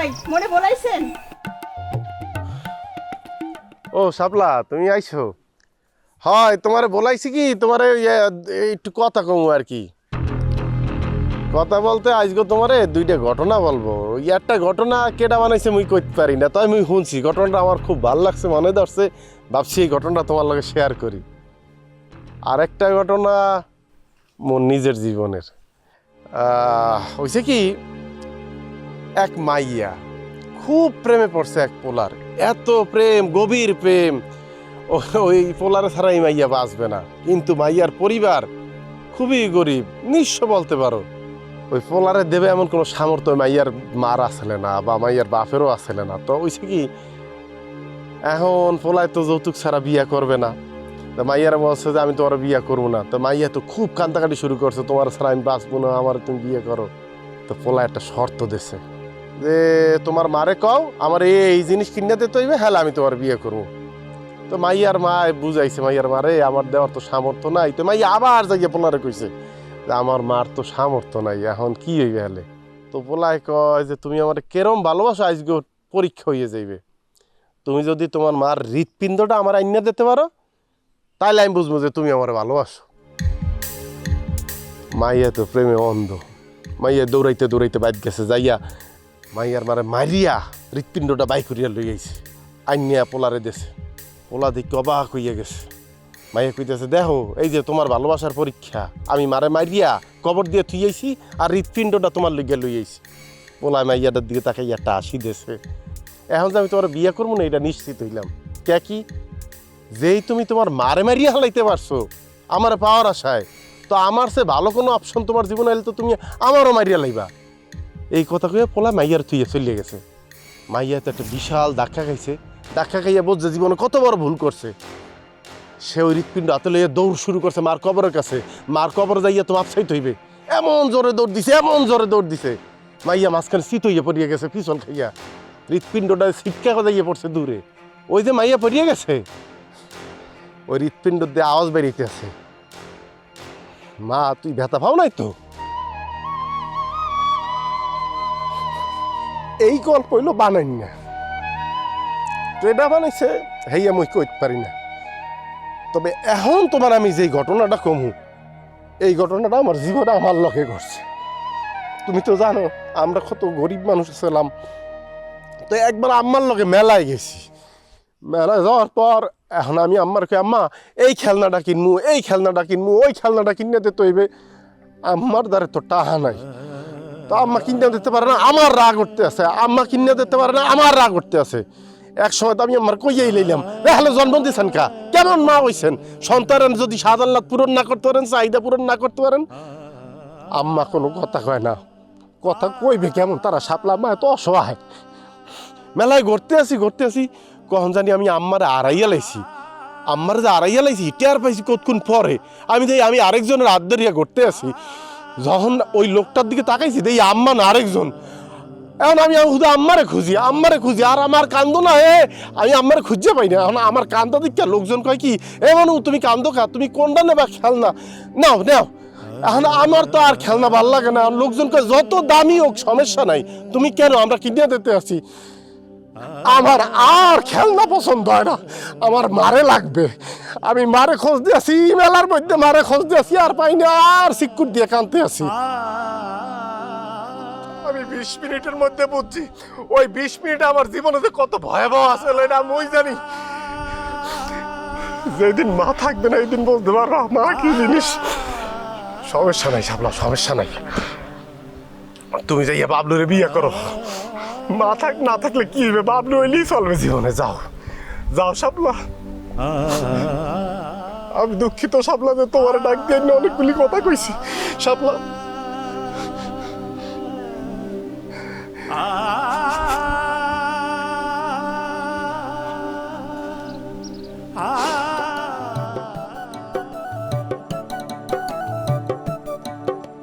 ভাই মনে বলাইছেন? ও শাপলা তুমি আইছো? হয় তোমারে বলাইছি কি? তোমারে ইয়ে, একটু কথা কমু আর কি। কথা বলতে আজকে তোমারে দুইটা ঘটনা বলব। একটা ঘটনা কেটা বানাইছে মুই কইতে পারি না তাই মুই শুনছি। ঘটনাটা আমার খুব ভালো লাগছে মনে ধরছে। ভাবছি এই ঘটনাটা তোমার লগে শেয়ার করি। আর একটা ঘটনা মোর নিজের জীবনের। হইছে কি এক মাইয়া। খুব প্রেমে পড়ছে এক পোলার। এত প্রেম, গভীর প্রেম। ওই পোলার ছাড়া এই মাইয়া বাঁচবে না। কিন্তু মাইয়ার পরিবার খুবই গরিব, নিঃস্ব বলতে পারো। ওই পোলারে দেবে এমন কোনো সামর্থ্য মাইয়ার মার আসলে না বা মাইয়ার বাপেরও আসলে না। তো ওইসে কি এখন পোলায় তো যৌতুক ছাড়া বিয়া করবে না। তো মাইয়ারা বলছে যে, আমি তোমার বিয়ে করব না। তো মাইয়া তো খুব কান্দাকাটি শুরু করছে, তোমার ছাড়া আমি বাঁচবো না, আমার তুমি বিয়ে করো। তো পোলা একটা শর্ত দিছে। যে তোমার মারে কও, আমার এই এই জিনিস কিনে দিতে হইবে হ্যাঁ আমি তোমার বিয়ে করব। তো মাইয়ার মা বুঝাইছে, মাইয়ার মারে, আমার দেওয়ার তো সামর্থ্য নাই। তো মাইয়া আবার যাইয়া পোলারে কইছে, যে আমার মার তো সামর্থ্য নাই, এখন কি হইবে হলে? তো পোলায় কয় যে, তুমি আমার কেরম ভালোবাসো আজকে পরীক্ষা হইয়ে যাইবে। তুমি যদি তোমার মার হৃৎপিণ্ডটা আমার আইনা দিতে পারো তাহলে আমি বুঝব যে তুমি আমার ভালোবাসো। মাইয়া তো প্রেমে অন্ধ। মাইয়া দৌড়াইতে দৌড়াইতে বাইর গেছে, যাইয়া মাইয়ার মারে মারিয়া হৃৎপিণ্ডটা বাই করিয়া লই আইছে। আইনিয়া পোলারে দেছে। পোলা দেখি অবাক হইয়া গেছে। মাইয়া কইতেছে, দেখো, এই যে তোমার ভালোবাসার পরীক্ষা, আমি মারে মারিয়া কবর দিয়ে থুই আইছি আর হৃৎপিণ্ডটা তোমার লইয়া লই আইছি। পোলা মাইয়াটার দিকে তাকে একটা আসি দেছে। এখন যে আমি তোমার বিয়ে করব না, এটা নিশ্চিত হইলাম। কে কি? যেই তুমি তোমার মারে মারিয়া হালাইতে পারছ, আমার পাওয়ার আশায়, তো আমার সে ভালো কোনো অপশন তোমার জীবনে এলে তো তুমি আমারও মারিয়া লাইবা। এই কথা কয়ে পোলা মাইয়ার থুইয়ে চলিয়ে গেছে। মাইয়া তো একটা বিশাল ধাক্কা খাইছে। ধাক্কা খাইয়া বোঝে জীবনে কত বড় ভুল করছে। সে ওই হৃৎপিণ্ড হাতে লইয়া দৌড় শুরু করছে মার কবরের কাছে। মার কবর যাইয়া তো আপসাইট হইবে। এমন জোরে দৌড় দিছে, এমন জোরে দৌড় দিছে। মাইয়া মাঝখানে শীত হইয়া পড়িয়া গেছে, পিছন খাইয়া। হৃৎপিণ্ডটা ছিটকা যাইয়া পড়ছে দূরে। ওই যে মাইয়া পড়িয়া গেছে, ওই হৃৎপিণ্ড দিয়ে আওয়াজ বেরিয়েতে আছে মা, তুই ব্যথা পাও নাই তো? এই গল্প হইল বানাই না। এটা বানাইছে, হেইয়া মই কইতে পারি না। তবে এখন তোমার আমি যেই ঘটনাটা কমু, এই ঘটনাটা আমার জীবনে আমার লগে ঘটছে। তুমি তো জানো, আমরা কত গরিব মানুষ ছিলাম। তো একবার আম্মার লগে মেলায় গেছি। মেলায় যাওয়ার পর এখন আমি আম্মার কে আম্মা, এই খেলনাটা কিনমু, এই খেলনাটা কিনমু, ওই খেলনাটা কিনে দিতে হইবে। আম্মার দ্বারে তো টাহা নাই। তো আম্মা কিনে দিতে পারে না, আমার রাগ উঠতে আছে। আম্মা কিনে দিতে পারে না, আমার রাগ উঠতে আছে। এক সময় তো আমি আমার কইয়াই লইলাম হ্যালো জন্ম দিয়েছেন কা? কেমন মা হইছেন? সন্তান যদি সাদাল্লাত পূরণ না করতে পারেন, চাহিদা পূরণ না করতে পারেন? আম্মা কোনো কথা কয় না। কথা কইবে কেমন? তারা সাপলা মা এত অসহায়। মেলায় ঘুরতে আসি ঘুরতে আসি, কখন জানি আমি আম্মারে আড়াইয়া লাইছি। আম্মার যে আড়াইয়া লাইছি, টের পাইছি কতক্ষণ পরে। আমি দেই আমি আরেকজনের হাত ধরিয়া ঘুরতে আসি। যখন ওই লোকটার দিকে তাকাইছি দেই আম্মা না আরেকজন। এখন আমি শুধু আম্মারে খুঁজি আম্মারে খুঁজি, আর আমার কান্দ না হে আমি আম্মারে খুঁজে পাই না। এখন আমার কান্দা দিকটা লোকজন কয় কি, এ মানু, তুমি কান্দো খা, তুমি কোনটা নেবা খেলনা? নাও নাও। এখন আমার তো আর খেলনা ভালো লাগে না। লোকজন কয়, যত দামি হোক, সমস্যা নাই। তুমি কেন? আমরা কিনে দিতে আছি আমার আর খেলনা পছন্দ হয় না। আমার মারে লাগবে। আমি মারে খোঁজ দিয়ে আছি মেলার মধ্যে মারে খোঁজ দিয়ে আছি আর পাই না, আর সিকুট দিয়ে কানতে আছি। আমি বিশ মিনিটের মধ্যে বুঝছি। ওই বিশ মিনিট আমার জীবনে যে কত ভয়াবহ আসলে, এটা আমি জানি। যেদিন মা থাকবে না এই দিন বলতে পারব, মা, কি জিনিস? সমস্যা নাই সাবলা সমস্যা নাই। তুমি যাইয়া বাবলুরে বিয়ে করো। মা থাক না থাকলে কি হবে বাবলু হইলেই চলবে জীবনে যাও যাও সাবলা আমি দুঃখিত সাবলা যে তোমার ডাক দিয়ে অনেকগুলি কথা কইছি সাবলা